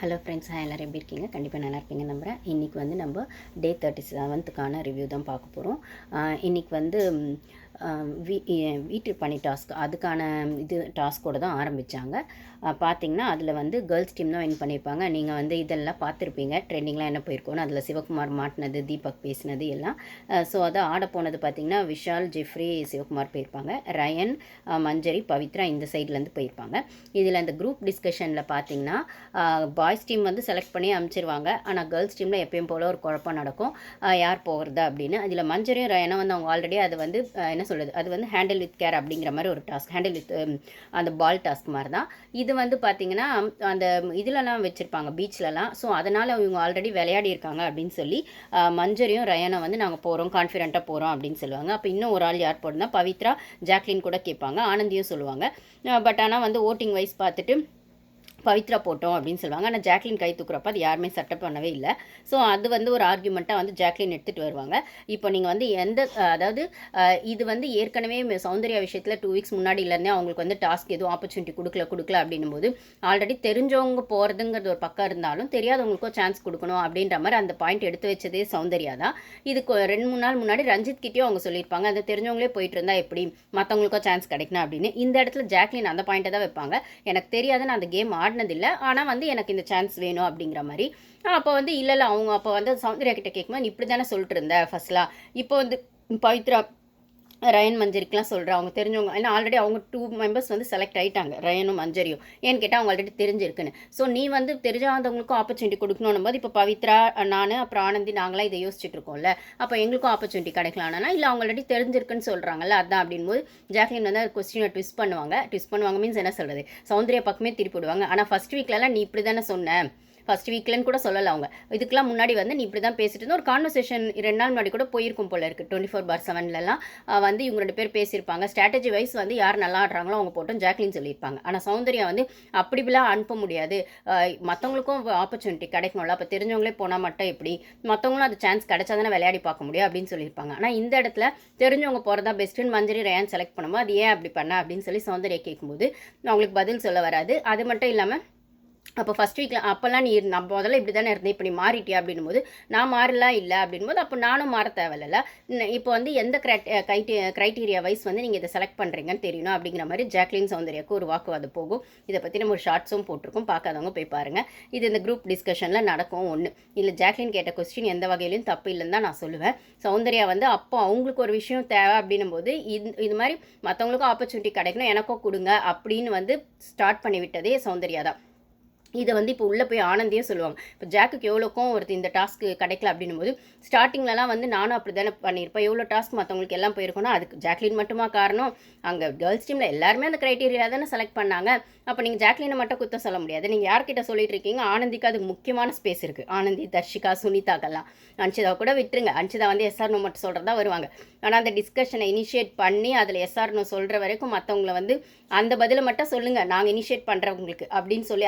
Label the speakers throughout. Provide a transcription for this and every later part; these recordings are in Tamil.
Speaker 1: ஹலோ ஃப்ரெண்ட்ஸ் எல்லோரும் எப்படி இருக்கீங்க? கண்டிப்பாக நல்லா இருப்பீங்க நம்புகிறேன் இன்றைக்கி வந்து நம்ம டே தேர்ட்டி செவன்த்துக்கான ரிவ்யூ தான் பார்க்க போகிறோம் இன்றைக்கி வந்து வீ வீட்டு பணி டாஸ்க். அதுக்கான இது டாஸ்க்கோடு தான் ஆரம்பித்தாங்க பார்த்திங்கன்னா அதில் வந்து கேர்ள்ஸ் டீம் தான் வின் பண்ணியிருப்பாங்க நீங்கள் வந்து இதெல்லாம் பார்த்துருப்பீங்க ட்ரெண்டிங்லாம் என்ன போயிருக்கோன்னு அதில் சிவகுமார் மாட்டினது தீபக் பேசினது எல்லாம். ஸோ அதை ஆட போனது பார்த்திங்கன்னா விஷால் ஜெஃப்ரி சிவகுமார் போயிருப்பாங்க. ரயன் மஞ்சரி பவித்ரா இந்த சைட்லேருந்து போயிருப்பாங்க. இதில் அந்த குரூப் டிஸ்கஷனில் பார்த்திங்கன்னா பாய்ஸ் டீம் வந்து செலக்ட் பண்ணி அனுப்பிச்சிருவாங்க ஆனால் கேர்ள்ஸ் டீமில் எப்பயும் போல் ஒரு குழப்பம் நடக்கும். யார் போகிறதா அப்படின்னு. அதில் மஞ்சரியும் ரயனும் வந்து அவங்க ஆல்ரெடி அது வந்து என்ன சொல்லுது அது வந்து ஹேண்டில் வித் கேர் அப்படிங்கிற மாதிரி ஒரு டாஸ்க் ஹேண்டில் வித் அந்த பால் டாஸ்க் மாதிரி தான் இது வந்து பார்த்திங்கன்னா அந்த இதுலலாம் வச்சுருப்பாங்க பீச்லலாம் ஸோ அதனால் இவங்க ஆல்ரெடி விளையாடி இருக்காங்க அப்படின்னு சொல்லி மஞ்சரியும் ரயனும் வந்து நாங்கள் போகிறோம் கான்ஃபிடென்ட்டாக போகிறோம் அப்படின்னு சொல்லுவாங்க. அப்போ இன்னும் ஒரு ஆள் யார் போடுறதுனா பவித்ரா ஜாக்லின் கூட கேட்பாங்க ஆனந்தியும் சொல்லுவாங்க. பட் ஆனால் வந்து ஓட்டிங் வைஸ் பார்த்துட்டு பவித்ரா போட்டோம் அப்படின்னு சொல்லுவாங்க. ஆனால் ஜாக்லின் கை தூக்குறப்ப அது யாருமே சட்டப் பண்ணவே இல்லை. ஸோ அது வந்து ஒரு ஆர்குமெண்ட்டாக வந்து ஜாக்லின் எடுத்துகிட்டு வருவாங்க. இப்போ நீங்கள் வந்து எந்த அதாவது இது வந்து ஏற்கனவே சௌந்தர்யா விஷயத்தில் டூ வீக்ஸ் முன்னாடியிலேருந்தே அவங்களுக்கு வந்து டாஸ்க் எதுவும் ஆப்பர்ச்சுனிட்டி கொடுக்கல கொடுக்கல அப்படின்னும் போது ஆல்ரெடி தெரிஞ்சவங்க போகிறதுங்கிறது ஒரு பக்கம் இருந்தாலும் தெரியாதவங்களுக்கும் சான்ஸ் கொடுக்கணும் அப்படின்ற மாதிரி அந்த பாயிண்ட் எடுத்து வச்சதே சௌந்தர்யா தான். இது ரெண்டு மூணு நாள் முன்னாடி ரஞ்சித் கிட்டேயும் அவங்க சொல்லியிருப்பாங்க. அந்த தெரிஞ்சவங்களே போயிட்டு இருந்தால் எப்படி? மற்றவங்களுக்கும் சான்ஸ் கிடைக்கணும் அப்படின்னு. இந்த இடத்துல ஜாக்லின் அந்த பாயிண்ட்டை தான் வைப்பாங்க. எனக்கு தெரியாது நான் அந்த கேம் ஆடினதில்லை ஆனால் வந்து எனக்கு இந்த சான்ஸ் வேணும் அப்படிங்கிற மாதிரி. அப்போ வந்து இல்லைல்ல அவங்க அப்போ வந்து சௌந்தர்யா கிட்ட கேட்கும்போது இப்படி தானே சொல்லிட்டு இருந்த ஃபர்ஸ்ட்லாம் இப்போ வந்து பவித்ரா ரயன் மஞ்சரிக்கெலாம் சொல்கிறேன் அவங்க தெரிஞ்சவங்க ஏன்னா ஆல்ரெடி அவங்க டூ மெம்பர்ஸ் வந்து செலக்ட் ஆயிட்டாங்க ரயனும் மஞ்சரியும். ஏன்னு கேட்டால் அவங்க ஆல்ரெடி தெரிஞ்சிருக்குன்னு. ஸோ நீ வந்து தெரிஞ்சாதவங்களுக்கும் ஆப்பர்ச்சுனிட்டி கொடுக்கணும் போது இப்போ பவித்ரா நான் அப்புறம் ஆனந்தி நாங்களாம் இதை யோசிச்சுட்டு இருக்கோம்ல. அப்போ எங்களுக்கும் ஆப்பர்ச்சுனிட்டி கிடைக்கலாம்னா இல்லை அவங்க ஆல்ரெடி தெரிஞ்சிருக்குன்னு சொல்கிறாங்கல்ல அதான் அப்படின்போது ஜாக்லின் வந்து கொஸ்டினை ட்விஸ்ட் பண்ணுவாங்க. ட்விஸ்ட் பண்ணுவாங்க மீன்ஸ் என்ன சொல்கிறது சௌந்தர்யா பக்கமே திருப்பிடுவாங்க ஆனால் ஃபர்ஸ்ட் வீக்லலாம் நீ இப்படி தானே சொன்ன? ஃபஸ்ட் வீக்லன்னு கூட சொல்லலை அவங்க. இதுக்கெல்லாம் முன்னாடி வந்து நீ இப்படி தான் பேசிட்டு இருந்த. ஒரு கான்வர்சேஷன் ரெண்டு நாள் முன்னாடி கூட போயிருக்கும் போல இருக்குது டுவெண்ட்டி ஃபோர் பார் செவன்லலாம் வந்து இவங்க ரெண்டு பேர் பேசியிருப்பாங்க. ஸ்ட்ராட்டஜி வைஸ் வந்து யார் நல்லா ஆடுறாங்களோ அவங்க போட்டோம் ஜாக்லின் சொல்லியிருப்பாங்க. ஆனால் சௌந்தர்யா வந்து அப்படி இப்படிலாம் அனுப்ப முடியாது. மற்றவங்களுக்கும் ஆப்பர்ச்சுனிட்டி கிடைக்கணும்ல. அப்போ தெரிஞ்சவங்களே போனால் மட்டும் எப்படி? மற்றவங்களும் அது சான்ஸ் கிடைச்சா தானே விளையாடி பார்க்க முடியும் அப்படின்னு சொல்லியிருப்பாங்க. ஆனால் இந்த இடத்துல தெரிஞ்சவங்க போகிறதா பெஸ்ட்டுன்னு மஞ்சரி ரயான் செலக்ட் பண்ணும்போது அது ஏன் அப்படி பண்ண? அப்படின்னு சொல்லி சௌந்தர்யா கேட்கும்போது அவங்களுக்கு பதில் சொல்ல வராது. அது மட்டும் இல்லாமல் அப்போ ஃபஸ்ட் வீக்கில் அப்போல்லாம் நீ இருந்த அப்போ முதல்ல இப்படி தானே இருந்தேன் இப்போ நீ மாறிட்டியா அப்படின்னும் போது நான் மாறலாம் இல்லை அப்படின்போது அப்போ நானும் மாற தேவையில்ல. இப்போ வந்து எந்த கிரைட்டி க்ரைட்டீரியா வைஸ் வந்து நீங்கள் இதை செலக்ட் பண்ணுறீங்கன்னு தெரியணும் அப்படிங்கிற மாதிரி ஜாக்லின் சௌந்தர்யாவுக்கு ஒரு வாக்குவாதம் போகும். இதை பற்றி நம்ம ஒரு ஷார்ட்ஸும் போட்டிருக்கோம். பார்க்காதவங்க போய் பாருங்கள் இது இந்த குரூப் டிஸ்கஷனில் நடக்கும் ஒன்று இல்லை ஜாக்லின் கேட்ட கொஸ்டின் எந்த வகையிலையும் தப்பு இல்லைன்னு தான் நான் சொல்லுவேன். சௌந்தர்யா வந்து அப்போ அவங்களுக்கு ஒரு விஷயம் தேவை அப்படின்னும் போது இது இது மாதிரி மற்றவங்களுக்கும் ஆப்பர்ச்சுனிட்டி கிடைக்கணும் எனக்கும் கொடுங்க அப்படின்னு வந்து ஸ்டார்ட் பண்ணி விட்டதே சௌந்தர்யா தான். இதை வந்து இப்போ உள்ளே போய் ஆனந்தியே சொல்லுவாங்க. இப்போ ஜாக்குக்கு எவ்வளோக்கும் ஒருத்தர் இந்த டாஸ்க்கு கிடைக்கல அப்படின்னும் போது ஸ்டார்டிங்லலாம் வந்து நானும் அப்படி தானே பண்ணியிருப்பேன். எவ்வளோ டாஸ்க் மற்றவங்களுக்கு எல்லாம் போயிருக்கோன்னா அதுக்கு ஜாக்லின் மட்டுமா காரணம்? அங்கே கேர்ள்ஸ் டீமில் எல்லாருமே அந்த க்ரைட்டீரியா தானே செலக்ட் பண்ணாங்க. அப்போ நீங்கள் ஜாக்லினை மட்டும் குத்தம் சொல்ல முடியாது. நீங்கள் யார்கிட்ட சொல்லிட்டு இருக்கீங்க ஆனந்திக்கு அதுக்கு முக்கியமான ஸ்பேஸ் இருக்குது ஆனந்தி தர்ஷிகா சுனிதாக்கெல்லாம். அன்ஷிதா கூட விட்டுருங்க. அன்ஷிதா வந்து எஸ்ஆர்னோ மட்டும் சொல்கிறதா வருவாங்க. ஆனால் அந்த டிஸ்கஷனை இனிஷியேட் பண்ணி அதில் எஸ்ஆர்னோ சொல்கிற வரைக்கும் மற்றவங்கள வந்து அந்த பதிலை மட்டும் சொல்லுங்கள் நாங்கள் இனிஷியேட் பண்ணுறவங்களுக்கு அப்படின்னு சொல்லி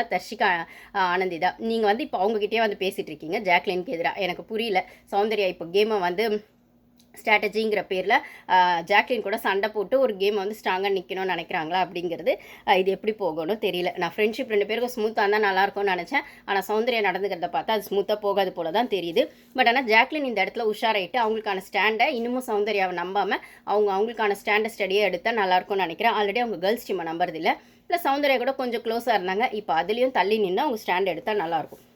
Speaker 1: ஆரம்பிச்சதுல தர்ஷிகா ஆனந்திதா. ஆனந்தி தான் நீங்கள் வந்து இப்போ அவங்ககிட்டயே வந்து பேசிகிட்டு இருக்கீங்க ஜாக்லின்க்கு எதிராக எனக்கு புரியல. சௌந்தர்யா இப்போ கேமை வந்து ஸ்ட்ராட்டஜிங்கிற பேரில் ஜாக்லின் கூட சண்டை போட்டு ஒரு கேம் வந்து ஸ்ட்ராங்காக நிற்கணும்னு நினைக்கிறாங்களா அப்படிங்கிறது இது எப்படி போகணும் தெரியல. நான் ஃப்ரெண்ட்ஷிப் ரெண்டு பேருக்கும் ஸ்மூத்தாக இருந்தால் நல்லாயிருக்கும்னு நினச்சேன். ஆனால் சௌந்தர்யா நடந்துக்கிறத பார்த்தா அது ஸ்மூத்தாக போகாது போல தான் தெரியுது. பட் ஆனால் ஜாக்லின் இந்த இடத்துல உஷாராயிட்டு அவங்களுக்கான ஸ்டாண்டை இன்னமும் சௌந்தர்யாவை நம்பாமல் அவங்க அவங்களுக்கான ஸ்டாண்டை ஸ்டடியாக எடுத்தால் நல்லாயிருக்கும்னு நினைக்கிறேன். ஆல்ரெடி அவங்க கேர்ள்ஸ் டீமை நம்புறதில்லை. ப்ளஸ் சௌந்தர்யா கூட கொஞ்சம் க்ளோஸாக இருந்தாங்க. இப்போ அதுலேயும் தள்ளி நின்று அவங்க ஸ்டாண்ட் எடுத்தால் நல்லாயிருக்கும்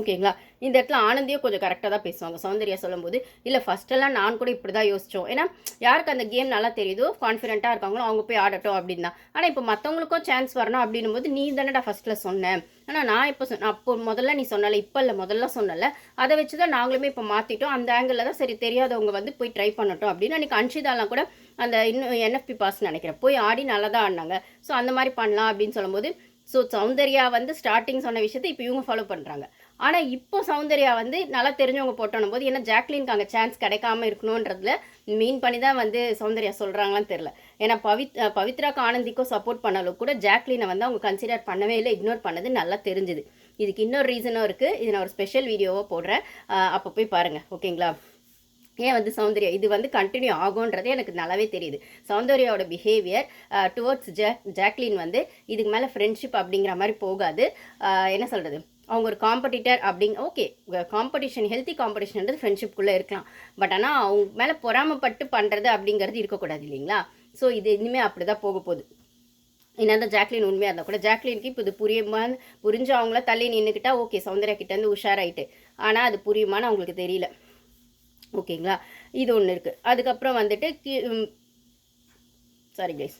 Speaker 1: ஓகேங்களா இந்த இடத்துல ஆனந்தியும் கொஞ்சம் கரெக்டாக தான் பேசுவாங்க. சௌந்தர்யா சொல்லும்போது இல்லை ஃபஸ்ட்டெல்லாம் நான் கூட இப்படி தான் யோசித்தோம் ஏன்னா யாருக்கு அந்த கேம் நல்லா தெரியுதோ கான்ஃபிடென்ட்டாக இருக்காங்களோ அவங்க போய் ஆடட்டும் அப்படின்னு தான். ஆனால் இப்போ மற்றவங்களுக்கும் சான்ஸ் வரணும் அப்படின்னும் போது நீ தானடா ஃபஸ்ட்டில் சொன்னேன் ஆனால் நான் இப்போ சொன்ன அப்போ முதல்ல நீ சொன்னல இப்போ இல்லை முதல்ல சொன்னல. அதை வச்சு தான் நாங்களுமே இப்போ மாற்றிட்டோம் அந்த ஆங்கிளில் தான் சரி தெரியாதவங்க வந்து போய் ட்ரை பண்ணட்டும் அப்படின்னு அன்றைக்கி அன்ஷிதாலாம் கூட அந்த இன்னும் என்எஃப்பி பாஸ் நினைக்கிறேன். போய் ஆடி நல்லா தான் ஆடினாங்க. ஸோ அந்த மாதிரி பண்ணலாம் அப்படின்னு சொல்லும்போது ஸோ சௌந்தர்யா வந்து ஸ்டார்டிங் சொன்ன விஷயத்தை இப்போ இவங்க ஃபாலோ பண்ணுறாங்க ஆனால் இப்போ சௌந்தர்யா வந்து நல்லா தெரிஞ்சவங்க போட்டோன்னும் போது ஏன்னா ஜாக்லினுக்கு அங்கே சான்ஸ் கிடைக்காம இருக்கணுன்றதுல மீன் பண்ணி தான் வந்து சௌந்தர்யா சொல்கிறாங்களான்னு தெரில ஏன்னா பவித் பவித்ராக்கு ஆனந்திக்கும் சப்போர்ட் பண்ணாலும் கூட ஜாக்லினை வந்து அவங்க கன்சிடர் பண்ணவே இல்லை இக்னோர் பண்ணது நல்லா தெரிஞ்சுது. இதுக்கு இன்னொரு ரீசனும் இருக்குது இது நான் ஒரு ஸ்பெஷல் வீடியோவாக போடுறேன். அப்போ போய் பாருங்கள் ஓகேங்களா ஏன் வந்து சௌந்தர்யா இது வந்து கண்டினியூ ஆகுன்றது எனக்கு நல்லாவே தெரியுது. சௌந்தர்யாவோட பிஹேவியர் டுவர்ட்ஸ் ஜே ஜாக்லின் வந்து இதுக்கு மேலே ஃப்ரெண்ட்ஷிப் அப்படிங்கிற மாதிரி போகாது. என்ன சொல்கிறது அவங்க ஒரு காம்படிட்டர் அப்படிங்க ஓகே காம்படிஷன் ஹெல்த்தி காம்படிஷன்ன்றது ஃப்ரெண்ட்ஷிப்குள்ளே இருக்கலாம். பட் ஆனால் அவங்க மேலே பொறாமப்பட்டு பண்ணுறது அப்படிங்கிறது இருக்கக்கூடாது இல்லைங்களா? ஸோ இது இனிமேல் அப்படி தான் போக போகுது. என்னதான் ஜாக்லின் உண்மையாக இருந்தால் கூட ஜாக்லினுக்கு இப்போ இது புரியுமா புரிஞ்சு அவங்கள தள்ளி நின்றுக்கிட்டா ஓகே சௌந்தர்யா கிட்டேருந்து உஷாராயிட்டு. ஆனால் அது புரியுமான்னு அவங்களுக்கு தெரியல. ஓகேங்களா? இது ஒன்று இருக்குது அதுக்கப்புறம் வந்துட்டு சாரி கைஸ்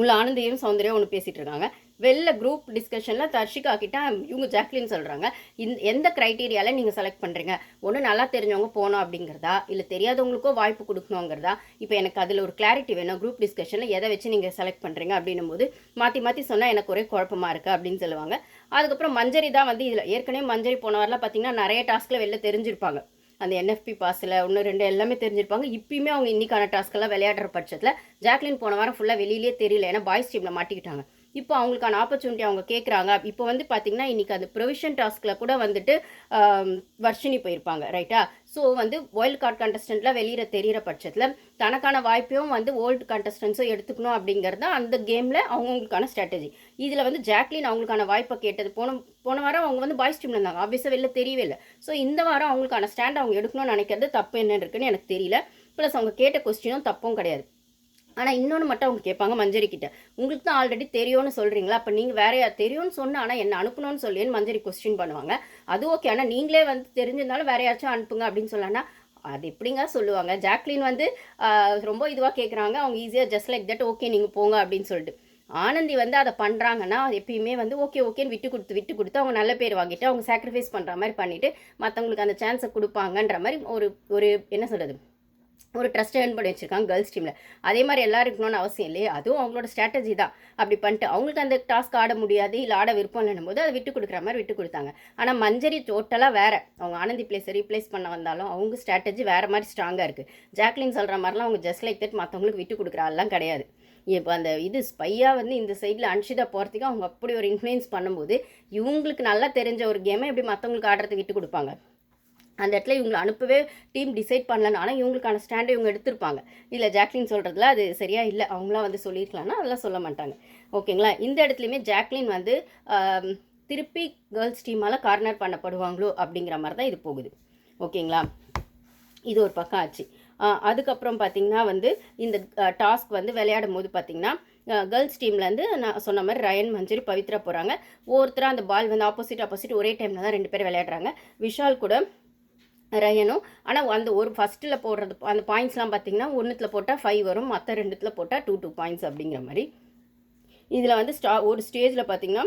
Speaker 1: உள்ள ஆனந்தையும் சௌந்தர்யா ஒன்று பேசிகிட்டு இருக்காங்க. வெளில குரூப் டிஸ்கஷனில் தர்ஷிகா கிட்ட இவங்க ஜாக்லின் சொல்கிறாங்க இந்த எந்த க்ரைட்டீரியாவில் நீங்கள் செலக்ட் பண்ணுறீங்க ஒன்று நல்லா தெரிஞ்சவங்க போகணும் அப்படிங்கிறதா? இல்லை தெரியாதவங்களுக்கோ வாய்ப்பு கொடுக்கணுங்கிறதா இப்போ எனக்கு அதில் ஒரு கிளாரிட்டி வேணும். குரூப் டிஸ்கஷனில் எதை வச்சு நீங்கள் செலக்ட் பண்ணுறீங்க அப்படின்னும் போது மாற்றி மாற்றி சொன்னால் எனக்கு ஒரே குழப்பமாக இருக்குது அப்படின்னு சொல்லுவாங்க. அதுக்கப்புறம் மஞ்சரி தான் வந்து இதில் ஏற்கனவே மஞ்சரி போன வாரம்லாம் பார்த்தீங்கன்னா நிறைய டாஸ்கில் வெளில தெரிஞ்சிருப்பாங்க. அந்த என்எஃப்பி பாஸில் ஒன்று ரெண்டு எல்லாமே தெரிஞ்சிருப்பாங்க. இப்பயுமே அவங்க இன்றைக்கான டாஸ்க்கெல்லாம் விளையாடுற பட்சத்தில் ஜாக்லின் போன வாரம் ஃபுல்லாக வெளியிலே தெரியல. ஏன்னா பாய்ஸ் டீமில் மாட்டிக்கிட்டாங்க. இப்போ அவங்களுக்கான ஆப்பர்ச்சுனிட்டி அவங்க கேட்குறாங்க இப்போ வந்து பார்த்தீங்கன்னா இன்றைக்கி அந்த ப்ரொவிஷன் டாஸ்கில் கூட வந்துட்டு வர்ஷினி போயிருப்பாங்க ரைட்டா ஸோ வந்து வைல்ட் கார்டு கண்டஸ்டண்ட்லாம் வெளியில தெரியிற பட்சத்தில் தனக்கான வாய்ப்பையும் வந்து ஓல்டு கண்டஸ்டன்ஸும் எடுத்துக்கணும் அப்படிங்கிறது தான் அந்த கேமில் அவங்கவுங்களுக்கான ஸ்ட்ராட்டஜி இதில் வந்து ஜாக்லின் அவங்களுக்கான வாய்ப்பை கேட்டது. போன போன வாரம் அவங்க வந்து பாய்ஸ் டீமில் இருந்தாங்க. ஆப்வியஸாக வெளில தெரியவே இல்லை. ஸோ இந்த வாரம் அவங்களுக்கான ஸ்டாண்ட் அவங்க எடுக்கணும்னு நினைக்கிறது தப்பு என்ன இருக்குன்னு எனக்கு தெரியல. ப்ளஸ் அவங்க கேட்ட கொஸ்டினும் தப்பும் கிடையாது. ஆனால் இன்னொன்று மட்டும் அவங்க கேட்பாங்க மஞ்சரி கிட்ட. உங்களுக்கு தான் ஆல்ரெடி தெரியும்னு சொல்கிறீங்களா அப்போ நீங்கள் வேற தெரியும்னு சொன்னால் ஆனால் என்ன அனுப்பணும்னு சொல்லின்னு மஞ்சரி கொஸ்டின் பண்ணுவாங்க. அது ஓகே ஆனால் நீங்களே வந்து தெரிஞ்சிருந்தாலும் வேற யாராச்சும் அனுப்புங்க அப்படின்னு சொல்லனா அது எப்படிங்க சொல்லுவாங்க? ஜாக்லின் வந்து ரொம்ப இதுவாக கேட்குறாங்க அவங்க ஈஸியாக ஜஸ்ட் லைக் தட் ஓகே நீங்கள் போங்க அப்படின்னு சொல்லிட்டு. ஆனந்தி வந்து அதை பண்ணுறாங்கன்னா எப்பயுமே வந்து ஓகே ஓகேன்னு விட்டு கொடுத்து விட்டு கொடுத்து அவங்க நல்ல பேர் வாங்கிட்டு அவங்க சாக்ரிஃபைஸ் பண்ணுற மாதிரி பண்ணிவிட்டு மற்றவங்களுக்கு அந்த சான்ஸை கொடுப்பாங்கன்ற மாதிரி ஒரு ஒரு என்ன சொல்கிறது ஒரு ட்ரஸ்ட் ஏர்ன் பண்ணி வச்சுருக்காங்க கேர்ள்ஸ் டீமில் அதே மாதிரி எல்லோரும் இருக்கணும்னு அவசியம் இல்லையே அதுவும் அவங்களோட ஸ்ட்ராட்டஜி தான். அப்படி பண்ணிட்டு அவங்களுக்கு அந்த டாஸ்க் ஆட முடியாது இல்லை ஆட விருப்பம் இல்லைன்னும் போது அதை விட்டு கொடுக்குற மாதிரி விட்டு கொடுத்தாங்க. ஆனால் மஞ்சரி டோட்டலாக வேறு. அவங்க ஆனந்தி பிளேஸை ரீப்ளேஸ் பண்ண வந்தாலும் அவங்க ஸ்ட்ராட்டஜி வேறு மாதிரி ஸ்ட்ராங்காக இருக்குது ஜாக்லின் சொல்கிற மாதிரிலாம் அவங்க ஜஸ்ட் லைக் தட் மற்றவங்களுக்கு விட்டு கொடுக்குற ஆள்லாம் கிடையாது. இப்போ அந்த இது ஸ்பையாக வந்து இந்த சைடில் அன்ஷிதா போகிறதுக்கு அவங்க அப்படி ஒரு இன்ஃப்ளூயன்ஸ் பண்ணும்போது இவங்களுக்கு நல்லா தெரிஞ்ச ஒரு கேமை எப்படி மற்றவங்களுக்கு ஆடுறதுக்கு விட்டு கொடுப்பாங்க? அந்த இடத்துல இவங்களை அனுப்பவே டீம் டிசைட் பண்ணலன்னு ஆனால் இவங்களுக்கான ஸ்டாண்டை இவங்க எடுத்திருப்பாங்க. இல்லை ஜாக்லின் சொல்கிறதுல அது சரியாக இல்லை அவங்களாம் வந்து சொல்லியிருக்கலாம்னா அதெல்லாம் சொல்ல மாட்டாங்க. ஓகேங்களா? இந்த இடத்துலையுமே ஜாக்லின் வந்து திருப்பி கேர்ள்ஸ் டீமால் கார்னர் பண்ணப்படுவாங்களோ அப்படிங்கிற மாதிரி தான் இது போகுது. ஓகேங்களா? இது ஒரு பக்கம் ஆச்சு. அதுக்கப்புறம் பார்த்தீங்கன்னா வந்து இந்த டாஸ்க் வந்து விளையாடும் போது பார்த்தீங்கன்னா கேர்ள்ஸ் டீம்லேருந்து நான் சொன்ன மாதிரி ரயன் மஞ்சரி பவித்ரா போகிறாங்க ஒவ்வொருத்தராக அந்த பால் வந்து ஆப்போசிட் ஆப்போசிட் ஒரே டைமில் தான் ரெண்டு பேரும் விளையாடுறாங்க. விஷால் கூட ரயனும். ஆனால் அந்த ஒரு ஃபஸ்ட்டில் போடுறது அந்த பாயிண்ட்ஸ்லாம் பார்த்தீங்கன்னா ஒன்றுத்தில் போட்டால் ஃபைவ் வரும் மற்ற ரெண்டுத்தில் போட்டால் டூ டூ பாயிண்ட்ஸ் அப்படிங்கிற மாதிரி. இதில் வந்து ஸ்டா ஒரு ஸ்டேஜில் பார்த்தீங்கன்னா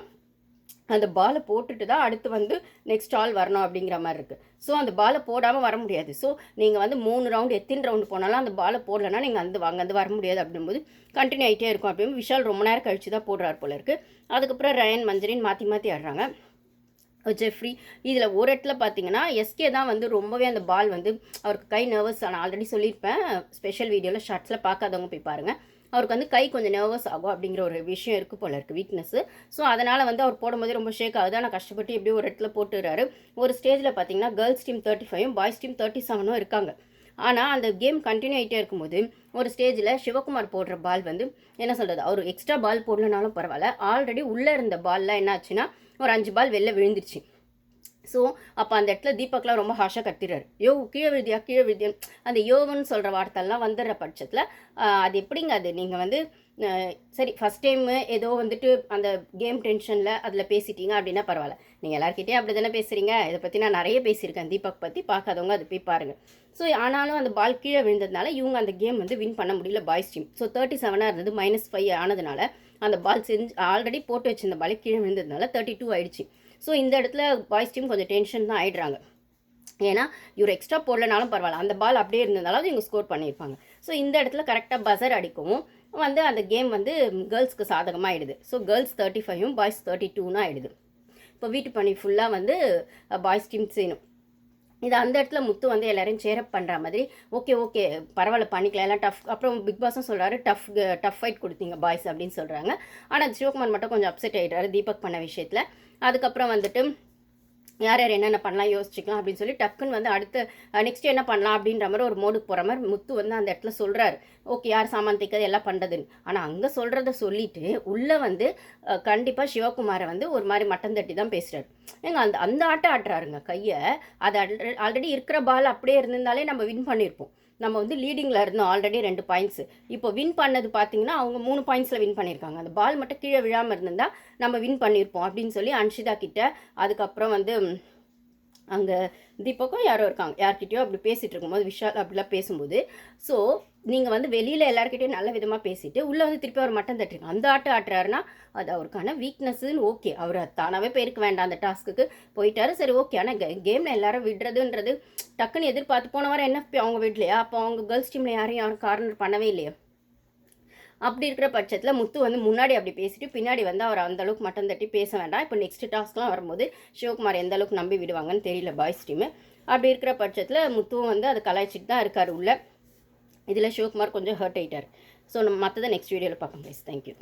Speaker 1: அந்த பாலை போட்டுட்டு தான் அடுத்து வந்து நெக்ஸ்ட் ஆல் வரணும் அப்படிங்கிற மாதிரி இருக்குது ஸோ அந்த பாலை போடாமல் வர முடியாது. ஸோ நீங்கள் வந்து மூணு ரவுண்டு எத்தனை ரவுண்டு போனாலும் அந்த பாலை போடலன்னா நீங்கள் அந்த அங்கேருந்து வர முடியாது அப்படிங்கும்போது கண்டினியூ ஆகிட்டே இருக்கும். அப்படின்னு விஷால் ரொம்ப நேரம் கழிச்சு தான் போடுறாரு போல இருக்குது அதுக்கப்புறம் ரயன் மஞ்சரின் மாற்றி மாற்றி ஆடுறாங்க. ஜெஃப்ரி இதில் ஒரு இடத்துல பார்த்தீங்கன்னா எஸ்கே தான் வந்து ரொம்பவே அந்த பால் வந்து அவருக்கு கை நர்வஸ் நான் ஆல்ரெடி சொல்லியிருப்பேன். ஸ்பெஷல் வீடியோவில் ஷார்ட்ஸில் பார்க்காதவங்க போய் பாருங்கள் அவருக்கு வந்து கை கொஞ்சம் நர்வஸ் ஆகும் அப்படிங்கிற ஒரு விஷயம் இருக்குது போல இருக்குது வீக்னஸ்ஸு ஸோ அதனால் வந்து அவர் போடும்போது ரொம்ப ஷேக் ஆகுது. ஆனால் கஷ்டப்பட்டு எப்படி ஒரு இடத்துல போட்டுறாரு ஒரு ஸ்டேஜில் பார்த்தீங்கன்னா கேர்ள்ஸ் டீம் தேர்ட்டி ஃபைவும் பாய்ஸ் டீம் தேர்ட்டி செவனும் இருக்காங்க. ஆனால் அந்த கேம் கண்டினியூ ஆகிட்டே இருக்கும்போது ஒரு ஸ்டேஜில் சிவகுமார் போடுற பால் வந்து என்ன சொல்கிறது அவர் எக்ஸ்ட்ரா பால் போடலனாலும் பரவாயில்ல. ஆல்ரெடி உள்ளே இருந்த பால்லாம் என்ன ஆச்சுன்னா ஒரு அஞ்சு பால் வெளில விழுந்துருச்சு. ஸோ அப்போ அந்த இடத்துல தீபக்லாம் ரொம்ப ஹாஷாக கத்திடுறாரு. யோ கீழே விழுதியா கீழே விழுதியா? அந்த யோகன்னு சொல்கிற வார்த்தைலாம் வந்துடுற பட்சத்தில் அது எப்படிங்க அது? நீங்கள் வந்து சரி ஃபஸ்ட் டைமு ஏதோ வந்துட்டு அந்த கேம் டென்ஷனில் அதில் பேசிட்டீங்க அப்படின்னா பரவாயில்ல. நீங்கள் எல்லாருக்கிட்டேயும் அப்படி தானே பேசுகிறீங்க இதை பற்றி நான் நிறைய பேசியிருக்கேன். தீபக் பற்றி பார்க்காதவங்க அதை போய் பாருங்கள் ஸோ ஆனாலும் அந்த பால் கீழே விழுந்ததுனால இவங்க அந்த கேம் வந்து வின் பண்ண முடியல பாய்ஸ் டீம் ஸோ தேர்ட்டி செவனாக இருந்தது மைனஸ் ஃபைவ் ஆனதுனால அந்த பால் செஞ்சு ஆல்ரெடி போட்டு வச்சிருந்த பால் கீழே விழுந்ததுனால தேர்ட்டி டூ ஆயிடுச்சு. ஸோ இந்த இடத்துல பாய்ஸ் டீம் கொஞ்சம் டென்ஷன் தான் ஆயிடுறாங்க. ஏன்னா இவர் எக்ஸ்ட்ரா போடலனாலும் பரவாயில்ல. அந்த பால் அப்படியே இருந்ததாலும் இவங்க ஸ்கோர் பண்ணியிருப்பாங்க. ஸோ இந்த இடத்துல கரெக்டாக பசர் அடிக்கவும் வந்து அந்த கேம் வந்து கேர்ள்ஸ்க்கு சாதகமாக ஆயிடுது ஸோ கேர்ள்ஸ் தேர்ட்டி ஃபைவும் பாய்ஸ் தேர்ட்டி டூன்னு ஆயிடுது. இப்போ வீட்டு பணி ஃபுல்லாக வந்து பாய்ஸ் டீம் செய்யணும். இது அந்த இடத்துல முத்து வந்து எல்லாரையும் சேரப் பண்ணுற மாதிரி ஓகே ஓகே பரவாயில்ல பண்ணிக்கலாம் எல்லாம் டஃப் அப்புறம் பிக் பாஸும் சொல்கிறாரு டஃப் டஃப் ஃபைட் கொடுத்தீங்க பாய்ஸ் அப்படின்னு சொல்கிறாங்க ஆனால் சிவகுமார் மட்டும் கொஞ்சம் அப்செட் ஆகிடுறாரு தீபக் பண்ண விஷயத்தில். அதுக்கப்புறம் வந்துட்டு யார் யார் என்னென்ன பண்ணலாம் யோசிச்சுக்கலாம் அப்படின்னு சொல்லி டக்குன்னு வந்து அடுத்து நெக்ஸ்ட் என்ன பண்ணலாம் அப்படின்ற மாதிரி ஒரு மோடுக்கு போகிற மாதிரி முத்து வந்து அந்த இடத்துல சொல்கிறாரு ஓகே யார் சாமான் தைக்கிறது எல்லாம் பண்ணுறதுன்னு ஆனால் அங்கே சொல்கிறத சொல்லிட்டு உள்ளே வந்து கண்டிப்பாக சிவகுமாரை வந்து ஒரு மாதிரி மட்டம் தட்டி தான் பேசுகிறாரு ஏங்க அந்த அந்த ஆட்டம் ஆடுறாருங்க கையை. அது ஆல்ரெடி இருக்கிற பால் அப்படியே இருந்திருந்தாலே நம்ம வின் பண்ணியிருப்போம் நம்ம வந்து லீடிங்கில் இருந்தோம் ஆல்ரெடி ரெண்டு பாயிண்ட்ஸ் இப்போ வின் பண்ணது பார்த்தீங்கன்னா அவங்க மூணு பாயிண்ட்ஸில் வின் பண்ணியிருக்காங்க. அந்த பால் மட்டும் கீழே விழாமல் இருந்திருந்தால் நம்ம வின் பண்ணியிருப்போம் அப்படின்னு சொல்லி அன்ஷிதா கிட்ட அதுக்கப்புறம் வந்து அங்கே தீபக்கும் யாரோ இருக்காங்க யார்கிட்டயோ அப்படி பேசிகிட்டு இருக்கும்போது விஷால் அப்படிலாம் பேசும்போது ஸோ நீங்கள் வந்து வெளியில் எல்லாருக்கிட்டையும் நல்ல விதமாக பேசிட்டு உள்ளே வந்து திருப்பி அவர் மட்டம் தட்டுறீங்க அந்த ஆட்டம் ஆட்டுறாருன்னா அது அவருக்கான வீக்னஸ்ன்னு ஓகே அவர் தானாகவே போயிருக்க வேண்டாம் அந்த டாஸ்க்குக்கு போயிட்டாரு சரி ஓகே ஆனால் கே கேமில் எல்லாரும் விடுறதுன்றது டக்குன்னு எதிர்பார்த்து போன வாரம் என்ன அவங்க விடலையா? அப்போ அவங்க கேர்ள்ஸ் டீமில் யாரையும் யாரும் கார்னர் பண்ணவே இல்லையா. அப்படி இருக்கிற பட்சத்தில் முத்து வந்து முன்னாடி அப்படி பேசிட்டு பின்னாடி வந்து அவர் அந்தளவுக்கு மட்டம் தட்டி பேச வேண்டாம். இப்போ நெக்ஸ்ட் டாஸ்க்லாம் வரும்போது சிவகுமார் எந்த அளவுக்கு நம்பி விடுவாங்கன்னு தெரியல பாய்ஸ் டீமு அப்படி இருக்கிற பட்சத்தில் முத்துவும் வந்து அதை கலாய்ச்சிட்டு தான் இருக்கார் உள்ள. இதில் சிவகுமார் கொஞ்சம் ஹர்ட் ஆகிட்டார் ஸோ நம்ம மற்றதை நெக்ஸ்ட் வீடியோவில் பார்க்கலாம் ப்ளீஸ் தேங்க்யூ